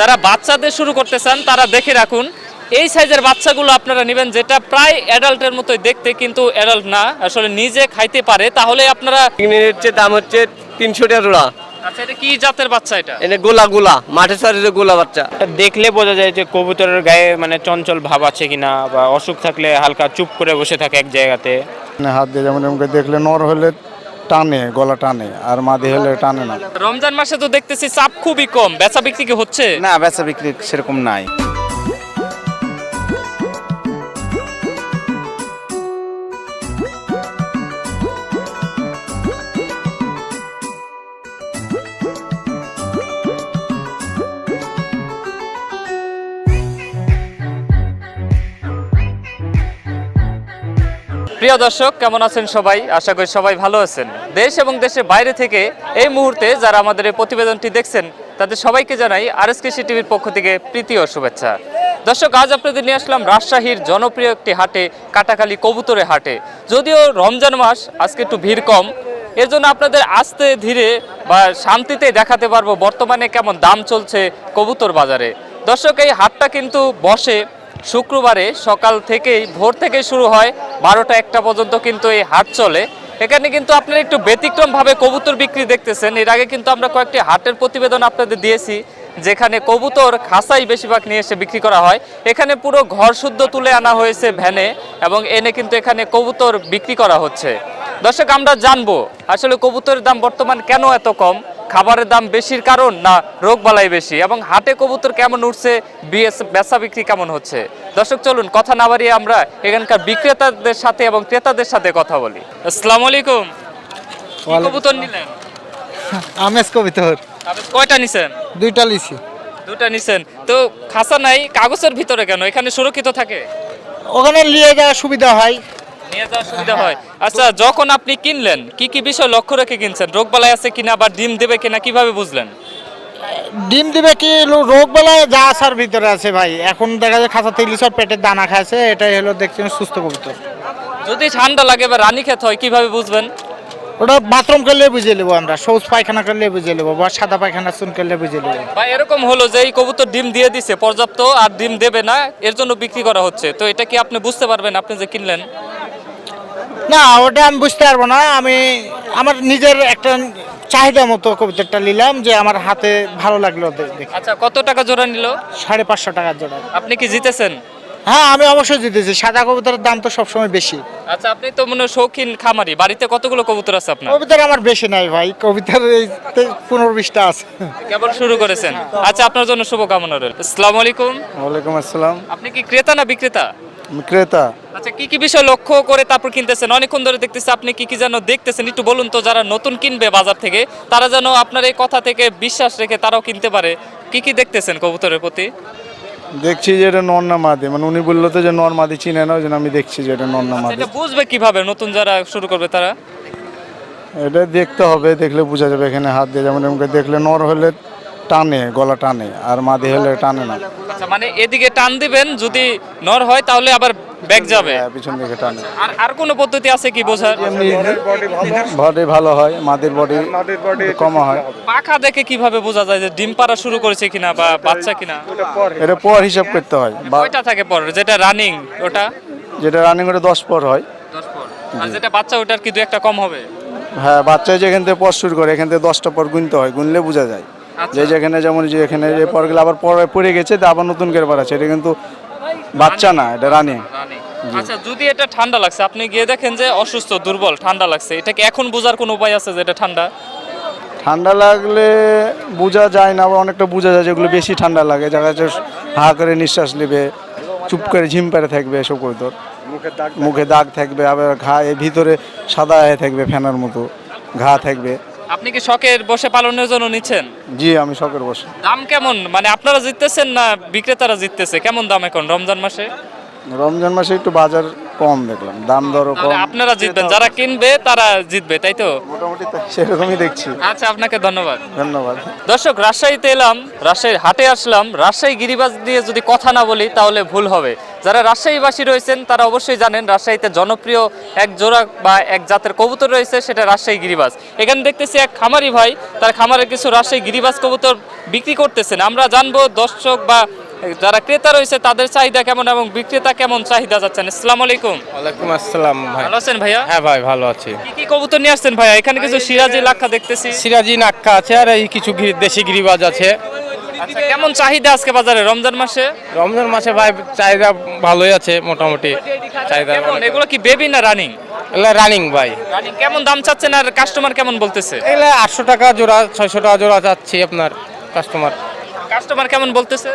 যারা বাচ্চাদের শুরু করতে চান তারা দেখে রাখুন এই সাইজের বাচ্চাগুলো আপনারা নেবেন যেটা প্রায় অ্যাডাল্টের মতোই দেখতে কিন্তু অ্যাডাল্ট না আসলে নিজে খাইতে পারে তাহলে আপনারা দাম হচ্ছে তিনশো টাকা জোড়া আচ্ছা এটা কি জাতের বাচ্চা এটা? এনে গোলা গোলা মাঠে সারিতে গোলা বাচ্চা। দেখলে বোঝা যায় যে কবুতরের গায়ে মানে চঞ্চল ভাব আছে কিনা বা অসুখ থাকলে হালকা চুপ করে বসে থাকে এক জায়গাতে। মানে হাত দিয়ে যেমন দেখলে নর হলে টানে গলা টানে আর মাদি হলে টানে না। রমজান মাসে তো দেখতেছি চাপ খুবই কম। বেচা বিক্রি কি হচ্ছে? না বেচা বিক্রি সেরকম নাই। প্রিয় দর্শক, কেমন আছেন সবাই? আশা করি সবাই ভালো আছেন। দেশ এবং দেশের বাইরে থেকে এই মুহূর্তে যারা আমাদের এই প্রতিবেদনটি দেখছেন, তাদের সবাইকে জানাই আর এস টিভির পক্ষ থেকে প্রীতি ও শুভেচ্ছা। দর্শক, আজ আপনাদের নিয়ে আসলাম রাজশাহীর জনপ্রিয় একটি হাটে কাটাখালী কবুতরে হাটে। যদিও রমজান মাস, আজকে একটু ভিড় কম। এর জন্য আপনাদের আস্তে ধীরে বা শান্তিতে দেখাতে পারব বর্তমানে কেমন দাম চলছে কবুতর বাজারে। দর্শক, এই হাটটা কিন্তু বসে শুক্রবারে সকাল থেকেই, ভোর থেকে শুরু হয়। বারোটা একটা পর্যন্ত কিন্তু এই হাট চলে। এখানে কিন্তু আপনারা একটু ব্যতিক্রমভাবে কবুতর বিক্রি দেখতেছেন। এর আগে কিন্তু আমরা কয়েকটি হাটের প্রতিবেদন আপনাদের দিয়েছি, যেখানে কবুতর খাসাই বেশিরভাগ নিয়ে এসে বিক্রি করা হয়। এখানে পুরো ঘর শুদ্ধ তুলে আনা হয়েছে ভ্যানে এবং এনে কিন্তু এখানে কবুতর বিক্রি করা হচ্ছে। দর্শক, আমরা জানব, আসলে কবুতরের দাম বর্তমান কেন এত কম? খাবারের দাম বেশির কারণ না রোগ বালাই বেশি? এবং হাটে কবুতর কেমন উঠছে? বিএস- বেচা বিক্রি কেমন হচ্ছে? দর্শক চলুন কথা না বাড়িয়ে আমরা এখানকার বিক্রেতাদের সাথে এবং ক্রেতাদের সাথে কথা বলি। আসসালামু আলাইকুম। কি কবুতর নিলেন? আমেজ কবিতর। কয়টা নিছেন? দুইটা লিছি দুটা নিছেন। তো খাসা নাই কাগজের ভিতরে কেন? এখানে সুরক্ষিত থাকে? ওখানে নিয়ে যাওয়ার সুবিধা হয়। নিয়ে যাওয়ার সুবিধা হয়। আচ্ছা যখন আপনি কিনলেন কি কি বিষয় লক্ষ্য রেখে কিনছেন? রোগ বালাই আছে কিনা বা ডিম দেবে কিনা কীভাবে বুঝলেন? ডিম দিবে কি রোগ বেলায় যা আসার ভিতরে আছে ভাই। এখন দেখা যায় খাঁচা থেকে সব পেটের দানা খাইছে এটাই হলো দেখছেন সুস্থ কবুতর। যদি ঠান্ডা লাগে বা রানী খেতে হয় কীভাবে বুঝবেন? ওটা বাথরুম করলে বুঝে নেব আমরা সবুজ পায়খানা করলে বুঝে নেব বা সাদা পায়খানা চুন করলে বুঝে নেব। বা এরকম হলো যে এই কবুতর ডিম দিয়ে দিছে পর্যাপ্ত আর ডিম দেবে না এর জন্য বিক্রি করা হচ্ছে। তো এটা কি আপনি বুঝতে পারবেন আপনি যে কিনলেন? না ওটা আমি বুঝতে পারব না। আমি আমার নিজের একটা চাহিদা মতো কবিতাটা নিলাম যে আমার হাতে ভালো লাগল দেখে। আচ্ছা কত টাকা জোড়া নিল? সাড়ে পাঁচশো টাকার জোড়া। আপনি কি জিতেছেন? হ্যাঁ আমি অবশ্যই জিতেছি। সাদা কবুতরের দাম তো সবসময় বেশি। আচ্ছা আপনি তো মনে শৌখিন খামারি। বাড়িতে কতগুলো কবুতর আছে আপনার? কবিতার আমার বেশি নাই ভাই। কবিতার এই পনেরো বিশটা আছে। কেবল শুরু করেছেন। আচ্ছা আপনার জন্য শুভকামনা রইল। আসসালামু আলাইকুম। ওয়ালাইকুম আসসালাম। আপনি কি ক্রেতা না বিক্রেতা? ক্রেতা। আচ্ছা কি কি বিষয় লক্ষ্য করে তারপর কিনতেছেন? অনেকক্ষণ ধরে দেখতেছি আপনি কি কি যেন দেখতেছেন? একটু বলুন তো যারা নতুন কিনবে বাজার থেকে তারা যেন আপনার এই কথা থেকে বিশ্বাস রেখে তারাও কিনতে পারে। কি কি দেখতেছেন কবুতরের প্রতি? দেখছি যে এটা নর না মাদি। মানে উনি বলল তো যে নর মাদি চিনে না ওই জন্য আমি দেখছি যে এটা নর না মাদি। এটা বুঝবে কীভাবে? নতুন যারা শুরু করবে তারা? এটা দেখতে হবে দেখলে বোঝা যাবে এখানে হাত দিয়ে। যেমন দেখলে নর হলে টানে গলা টানে আর মাদি হলে টানে না। আচ্ছা মানে এদিকে টান দিবেন যদি নর হয় তাহলে আবার ব্যাগ যাবে। হ্যাঁ, পিছন দিকে টানে। আর আর কোনো পদ্ধতি আছে কি বোঝার? বডি ভালো হয় মাদির বডি কম হয়। পাখা দেখে কীভাবে বোঝা যায় যে ডিম পাড়া শুরু করেছে কিনা বা বাচ্চা কিনা? এটা পর হিসাব করতে হয়। বা কয়টা থাকে পর? যেটা রানিং ওটা? যেটা রানিং করে দশ পর হয়। দশ পর। আর যেটা বাচ্চা ওটার কি দু একটা কম হবে? হ্যাঁ বাচ্চা যেখান থেকে পর শুরু করে এখান থেকে দশটা পর গুনতে হয় গুনলে বোঝা যায়। যে যেখানে যেমন যে এখানে যে পরগুলো আবার পরে পড়ে গেছে তা আবার নতুন করে বাড়াচ্ছে। এটা কিন্তু বাচ্চা না এটা রানিং। রানিং। আচ্ছা যদি এটা ঠান্ডা লাগছে আপনি গিয়ে দেখেন যে অসুস্থ দুর্বল ঠান্ডা লাগছে। এটা কি এখন বোঝার কোনো উপায় আছে যে এটা ঠান্ডা? ঠান্ডা লাগলে বোঝা যায় না আবার অনেকটা বোঝা যায় যেগুলো বেশি ঠান্ডা লাগে। দেখা যাচ্ছে হা করে নিঃশ্বাস নেবে চুপ করে ঝিম পেরে থাকবে এসব কবুতর মুখে দাগ থাকবে। আবার ঘা এর ভিতরে সাদা হয়ে থাকবে ফ্যানের মতো ঘা থাকবে। আপনি কি শখের বসে পালনের জন্য নিচ্ছেন? জি আমি শখের বসে। দাম কেমন? মানে আপনারা জিততেছেন না বিক্রেতারা জিততেছে? কেমন দাম এখন রমজান মাসে? রমজান মাসে একটু বাজার কম দেখলাম দাম দরও কম। আপনারা জিতবেন যারা কিনবে তারা জিতবে তাই তো? মোটামুটি সেরকমই দেখছি। আচ্ছা আপনাকে ধন্যবাদ। ধন্যবাদ। দর্শক রাজশাহীতে এলাম রাজশাহীর হাটে আসলাম রাজশাহী গিরিবাজ দিয়ে যদি কথা না বলি তাহলে ভুল হবে। যারা রাজশাহীবাসী রয়েছেন তারা অবশ্যই জানেন রাজশাহীতে জনপ্রিয় এক জোড়া বা এক জাতের কবুতর রয়েছে সেটা রাজশাহী গিরিবাজ। এখানে দেখতেছি এক খামারি ভাই তার খামারে কিছু রাজশাহী গিরিবাজ কবুতর বিক্রি করতেছেন। আমরা জানব দর্শক বা যারা ক্রেতা রয়েছে তাদের চাহিদা কেমন এবং বিক্রেতা কেমন চাহিদা যাচ্ছেন? আসসালামু আলাইকুম। ওয়ালাইকুম আসসালাম ভাই। ভালো আছেন ভাইয়া? হ্যাঁ ভাই ভালো আছি। কি কি কবুতর নিয়ে আসছেন ভাইয়া? এখানে কিছু সিরাজি লাক্ষা দেখতেছি। সিরাজি নাক্কা আছে আর এই কিছু গিরি- দেশি গিরিবাজ আছে। আচ্ছা কেমন চাহিদা আজকে বাজারে? রমজান মাসে? রমজান মাসে ভাই চাহিদা ভালোই আছে মোটামুটি। চাহিদা কেমন? এগুলো কি বেবি না রানিং এগুলা রানিং ভাই। রানিং কেমন দাম চাচ্ছেন আর কাস্টমার কেমন বলতেছে? এগুলা আটশো টাকা জোড়া ছয়শো টাকা জোড়া যাচ্ছে আপনার কাস্টমার কাস্টমার কেমন বলতেছে?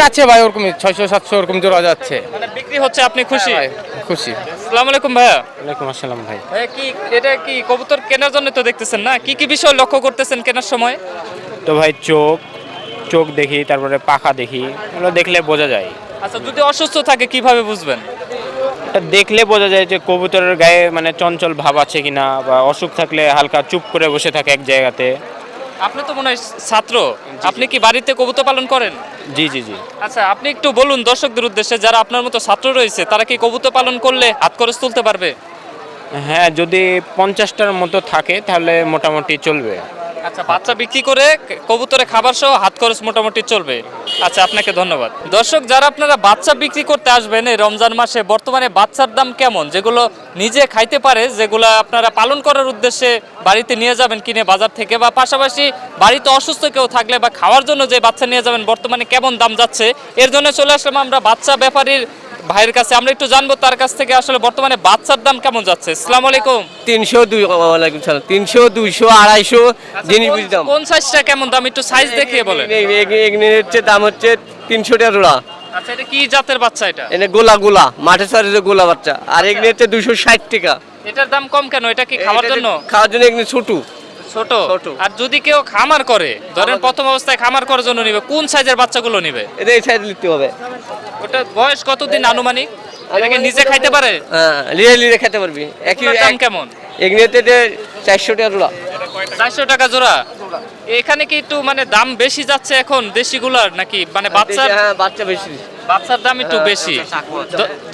যাচ্ছে ভাই ওরকমই ছয়শো সাতশো ওরকম জোড়া যাচ্ছে। মানে বিক্রি হচ্ছে আপনি খুশি? ভাই খুশি। আসসালামু আলাইকুম ভাইয়া। ওয়ালাইকুম আসসালাম ভাই। ভাইয়া কি এটা কি কবুতর কেনার জন্য তো দেখতেছেন না? কি কি বিষয় লক্ষ্য করতেছেন কেনার সময়? তো ভাই চোখ চোখ দেখি তারপরে পাখা দেখি এগুলো দেখলে বোঝা যায়। আচ্ছা যদি অসুস্থ থাকে কীভাবে বুঝবেন? এটা দেখলে বোঝা যায় যে কবুতরের গায়ে মানে চঞ্চল ভাব আছে কিনা বা অসুখ থাকলে হালকা চুপ করে বসে থাকে এক জায়গাতে। আপনি তো মনে হয় ছাত্র। আপনি কি বাড়িতে কবুতর পালন করেন? জি জি জি। আচ্ছা আপনি একটু বলুন দর্শকদের উদ্দেশ্যে যারা আপনার মতো ছাত্র রয়েছে তারা কি কবুতর পালন করলে হাত খরচ তুলতে পারবে? হ্যাঁ যদি পঞ্চাশটার মতো থাকে তাহলে মোটামুটি চলবে। আচ্ছা বাচ্চা বিক্রি করে কবুতরে খাবার সহ হাত খরচ মোটামুটি চলবে। আচ্ছা আপনাকে ধন্যবাদ। দর্শক, যারা আপনারা বাচ্চা বিক্রি করতে আসবেন এই রমজান মাসে, বর্তমানে বাচ্চার দাম কেমন? যেগুলো নিজে খাইতে পারে, যেগুলো আপনারা পালন করার উদ্দেশ্যে বাড়িতে নিয়ে যাবেন, কিনে বাজার থেকে, বা পাশাপাশি বাড়িতে অসুস্থ কেউ থাকলে বা খাওয়ার জন্য যে বাচ্চা নিয়ে যাবেন, বর্তমানে কেমন দাম যাচ্ছে? এর জন্য চলে আসলাম আমরা বাচ্চা ব্যাপারীর ভাইয়ের কাছে আমরা একটু জানব তার কাছ থেকে আসলে বর্তমানে বাচ্চার দাম কেমন যাচ্ছে? আসসালামু আলাইকুম। তিনশো দুই ওয়ালাইকুম সালাম। তিনশো দুইশো আড়াইশো জিনিস বুঝ দাম আচ্ছা, কোন সাইজটা কেমন দাম? একটু সাইজ দেখিয়ে বলেন। হচ্ছে দাম হচ্ছে তিনশো টাকা জোড়া আচ্ছা এটা কি জাতের বাচ্চা এটা? এনে গোলা গোলা মাঠে যে গোলা বাচ্চা। আর এগুলি হচ্ছে দুইশো ষাট টাকা। এটার দাম কম কেন? এটা কি খাওয়ার জন্য? খাওয়ার জন্য এগুলি ছোট। ছোট। আর যদি কেউ খামার করে ধরেন প্রথম অবস্থায় খামার করার জন্য নিবে কোন সাইজের বাচ্চাগুলো নিবে? এটা এই সাইড নিতে হবে। ওটা বয়স কতদিন আনুমানিক? এটাকে নিজে খাইতে পারে? হ্যাঁ লিয়ে লিয়ে খেতে পারবি। একই দাম কেমন? হচ্ছে চারশো টাকা জোড়া। চারশো টাকা জোড়া? এখানে কি একটু মানে দাম বেশি যাচ্ছে এখন দেশিগুলার নাকি? মানে বাচ্চার হ্যাঁ বাচ্চা বেশি। বাচ্চার দাম একটু বেশি।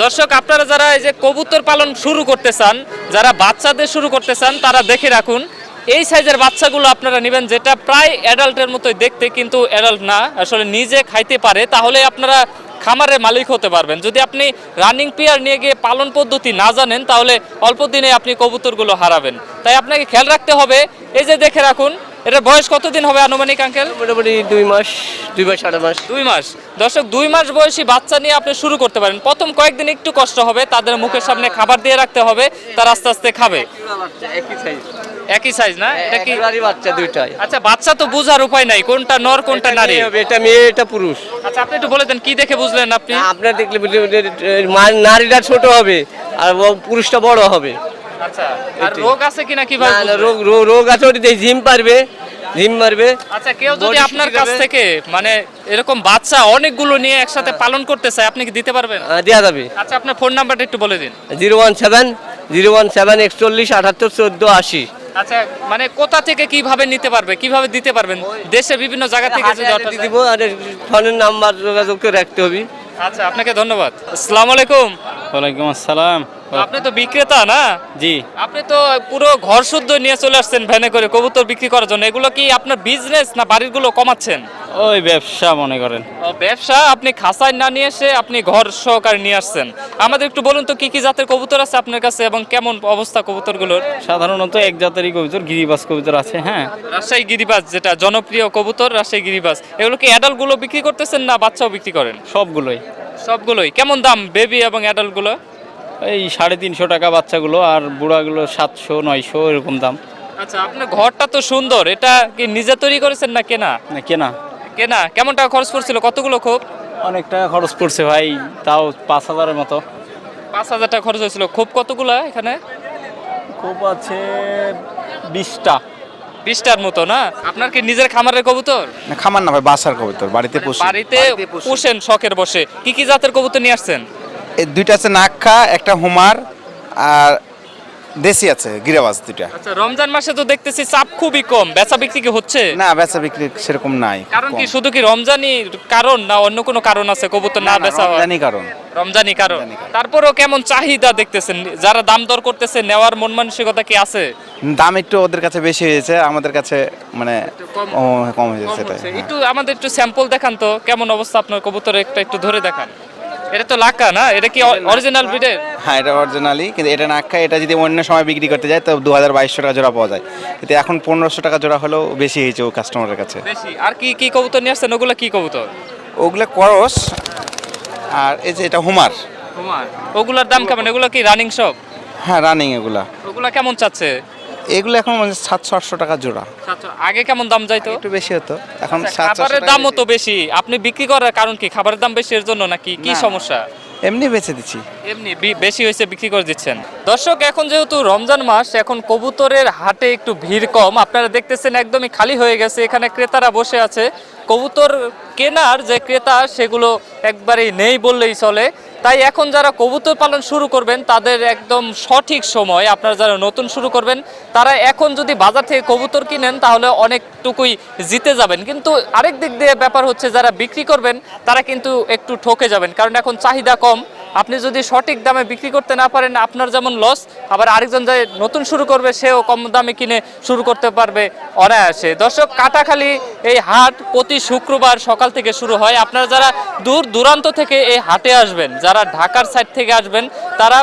দর্শক আপনারা যারা এই যে কবুতর পালন শুরু করতে চান যারা বাচ্চাদের শুরু করতে চান তারা দেখে রাখুন এই সাইজের বাচ্চাগুলো আপনারা নেবেন যেটা প্রায় অ্যাডাল্টের মতোই দেখতে কিন্তু অ্যাডাল্ট না আসলে নিজে খাইতে পারে তাহলে আপনারা খামারের মালিক হতে পারবেন। যদি আপনি রানিং পেয়ার নিয়ে গিয়ে পালন পদ্ধতি না জানেন তাহলে অল্প দিনে আপনি কবুতরগুলো হারাবেন। তাই আপনাকে খেয়াল রাখতে হবে এই যে দেখে রাখুন এটার বয়স কতদিন হবে আনুমানিক আঙ্কেল মোটামুটি দুই মাস দুই মাস আড়াই মাস। দুই মাস। দর্শক দুই মাস বয়সী বাচ্চা নিয়ে আপনি শুরু করতে পারেন। প্রথম কয়েকদিন একটু কষ্ট হবে তাদের মুখের সামনে খাবার দিয়ে রাখতে হবে তারা আস্তে আস্তে খাবে। একই সাইজ একই সাইজ না? এটা কি? একেবারেই বাচ্চা দুইটাই। আচ্ছা বাচ্চা তো বোঝার উপায় নাই কোনটা নর কোনটা নারী? মেয়ে হবে, এটা মেয়ে এটা পুরুষ। আচ্ছা আপনি একটু বলে দেন কি দেখে বুঝলেন আপনি? আপনার দেখলে বুঝলে বুঝলে, মা- নারীটা ছোট হবে আর ও পুরুষটা বড় হবে। আচ্ছা আর এটাই। রোগ আছে কিনা কীভাবে না, না? রোগ রোগ- রোগ আছে ওটি জিম পারবে জিম মারবে আচ্ছা কেউ যদি body আপনার শুকিয়ে কাছ যাবে। থেকে মানে এরকম বাচ্চা অনেকগুলো নিয়ে একসাথে পালন করতে চায় আপনি কি দিতে পারবেন? আহ, দেয়া যাবে। আচ্ছা আপনার ফোন নাম্বারটা একটু বলে দিন। Zero one seven zero one seven একচল্লিশ আটাত্তর চোদ্দ আশি। আচ্ছা মানে কোথা থেকে কীভাবে নিতে পারবে? কীভাবে দিতে পারবেন? দেশের বিভিন্ন জায়গা থেকে যদি দিব আর ফোনের নাম্বার যোগাযোগ করে রাখতে হবে। আচ্ছা আপনাকে ধন্যবাদ। আসসালামু আলাইকুম। ওয়ালাইকুম আসসালাম। আপনি তো বিক্রেতা না? জি। আপনি তো পুরো ঘর শুদ্ধ নিয়ে চলে আসছেন ভ্যানে করে কবুতর বিক্রি করার জন্য। এগুলো কি আপনার বিজনেস না বাড়িরগুলো কমাচ্ছেন? ওই ব্যবসা মনে করেন। ব্যবসা আপনি খাসায় না নিয়ে এসে আপনি ঘর সহকারে নিয়ে আসছেন। আমাদের একটু বলুন তো কি কি জাতের কবুতর আছে আপনার কাছে এবং কেমন অবস্থা কবুতরগুলোর? সাধারণত এক জাতেরই কবুতর গিরিবাস কবুতর আছে হ্যাঁ। রাজশাহী গিরিবাজ যেটা জনপ্রিয় কবুতর রাজশাহী গিরিবাজ। এগুলো কি অ্যাডাল্টগুলো বিক্রি করতেছেন না বাচ্চাও বিক্রি করেন? সবগুলোই। সবগুলোই। কেমন দাম বেবি এবং অ্যাডাল্টগুলো এই সাড়ে তিনশো টাকা বাচ্চাগুলো আর বুড়াগুলো সাতশো নয়শো এরকম দাম। আচ্ছা আপনার ঘরটা তো সুন্দর এটা কি নিজে তৈরি করেছেন না কেনা? না কেনা। কেনা কেমন টাকা খরচ পড়ছিল? কতগুলো খোপ? অনেক টাকা খরচ পড়ছে ভাই তাও পাঁচ হাজারের মতো। পাঁচ হাজার টাকা খরচ হয়েছিল। খোপ কতগুলো এখানে? খুব আছে বিশটা। বিশটার মতো না? আপনার কি নিজের খামারের কবুতর? না খামার না ভাই বাসার কবুতর বাড়িতে পুষি। বাড়িতে পুষেন শখের বসে। কি কি জাতের কবুতর নিয়ে আসছেন? এই দুইটা আছে নাক্ষা একটা হুমার আর দেশি আছে গিরাবাজ দুইটা। আচ্ছা রমজান মাসে তো দেখতেছি চাপ খুবই কম। বেচা বিক্রি কি হচ্ছে? না বেচা বিক্রি সেরকম নাই কারণ কি শুধু কি রমজানই কারণ না অন্য কোনো কারণ আছে? কবুতর না বেচা কারণ। রমজানি কারণ। রমজানি কারণ। তারপরেও কেমন চাহিদা দেখতেছেন? যারা দাম দর করতেছে নেওয়ার মন মানসিকতা কি আছে? দাম একটু ওদের কাছে বেশি হয়েছে আমাদের কাছে মানে কম। হয়েছে সেটাই হ্যাঁ। একটু আমাদের একটু স্যাম্পল দেখান তো কেমন অবস্থা আপনার কবুতর একটা একটু ধরে দেখান। এটা তো লাকা না? এটা কি অরিজিনাল ব্রিডের হ্যাঁ এটা অরিজিনালি কিন্তু এটা না খায় এটা যদি অন্য সময় বিক্রি করতে যায় তো দু হাজার বাইশশো টাকা জোড়া পাওয়া যায়। কিন্তু এখন পনেরোশো টাকা জোড়া হলেও বেশি হয়েছে ও কাস্টমারের কাছে। বেশি। আর কি কি কবুতর নিয়ে আসছেন? ওগুলো কি কবুতর? ওগুলো করস আর এই যে এটা হুমার। হুমার। ওগুলোর দাম কেমন? এগুলো কি রানিং সব হ্যাঁ রানিং এগুলা। ওগুলো কেমন চাচ্ছে? এগুলো এখন মানে সাতশো আটশো টাকা জোড়া। আগে কেমন দাম যাইতো? একটু বেশি হতো। এখন আচ্ছা, খাবারের দামও তো বেশি। আপনি বিক্রি করার কারণ কি? খাবারের দাম বেশি এর জন্য নাকি? কি। সমস্যা? এমনি বেচে দিচ্ছি। এমনি বেশি হয়েছে বিক্রি করে দিচ্ছেন। দর্শক এখন যেহেতু রমজান মাস এখন কবুতরের হাটে একটু ভিড় কম। আপনারা দেখতেছেন একদমই খালি হয়ে গেছে। এখানে ক্রেতারা বসে আছে। কবুতর কেনার যে ক্রেতা, সেগুলো একবারেই নেই বললেই চলে। তাই এখন যারা কবুতর পালন শুরু করবেন, তাদের একদম সঠিক সময় আপনারা যারা নতুন শুরু করবেন, তারা এখন যদি বাজার থেকে কবুতর কিনেন, তাহলে অনেকটুকুই জিতে যাবেন। কিন্তু আরেক দিক দিয়ে ব্যাপার হচ্ছে, যারা বিক্রি করবেন, তারা কিন্তু একটু ঠকে যাবেন। কারণ এখন চাহিদা কম আপনি যদি সঠিক দামে বিক্রি করতে না পারেন, আপনার যেমন লস আবার আরেকজন যে নতুন শুরু করবে, সেও কম দামে কিনে শুরু করতে পারবে অনায়াসে। দর্শক, কাটাখালি এই হাট প্রতি শুক্রবার সকাল থেকে শুরু হয়। আপনারা যারা দূর দূরান্ত থেকে এই হাটে আসবেন, যারা ঢাকার সাইড থেকে আসবেন, তারা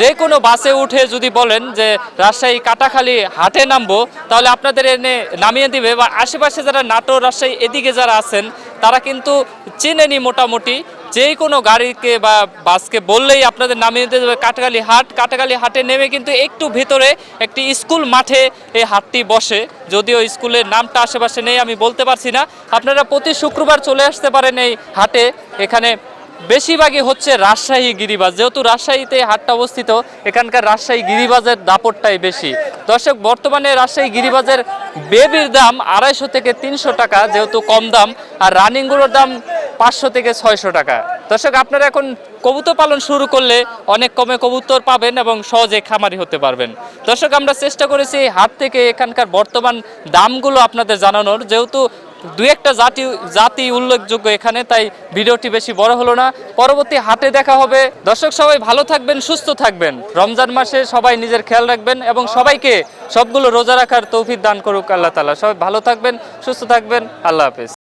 যে কোনো বাসে উঠে যদি বলেন যে রাজশাহী কাটাখালী হাটে নামবো, তাহলে আপনাদের এনে নামিয়ে দিবে বা আশেপাশে যারা নাটোর, রাজশাহী এদিকে যারা আছেন, তারা কিন্তু চেনেনি মোটামুটি। যে কোনো গাড়িকে বা বাসকে বললেই আপনাদের নামিয়ে দিতে দেবে কাটাখালী হাট, কাটাখালী হাটে নেমে কিন্তু একটু ভিতরে একটি স্কুল মাঠে এই হাটটি বসে। যদিও স্কুলের নামটা আশেপাশে নেই, আমি বলতে পারছি না। আপনারা প্রতি শুক্রবার চলে আসতে পারেন এই হাটে। এখানে বেশিরভাগই হচ্ছে রাজশাহী গিরিবাজ। যেহেতু রাজশাহীতে হাটটা অবস্থিত, এখানকার রাজশাহী গিরিবাজের দাপটটাই বেশি। দর্শক, বর্তমানে রাজশাহী গিরিবাজের বেবির দাম আড়াইশো থেকে তিনশো টাকা, যেহেতু কম দাম, আর রানিংগুলোর দাম পাঁচশো থেকে ছয়শো টাকা। দর্শক, আপনারা এখন কবুতর পালন শুরু করলে অনেক কমে কবুতর পাবেন এবং সহজে খামারি হতে পারবেন। দর্শক, আমরা চেষ্টা করেছি হাট থেকে এখানকার বর্তমান দামগুলো আপনাদের জানানোর। যেহেতু দুই একটা জাতি জাতি উল্লেখযোগ্য এখানে, তাই ভিডিওটি বেশি বড় হলো না। পরবর্তী হাতে দেখা হবে। দর্শক সবাই ভালো থাকবেন, সুস্থ থাকবেন। রমজান মাসে সবাই নিজের খেয়াল রাখবেন এবং সবাইকে সবগুলো রোজা রাখার তৌফিক দান করুক আল্লাহ তালা সবাই ভালো থাকবেন, সুস্থ থাকবেন, আল্লাহ হাফেজ।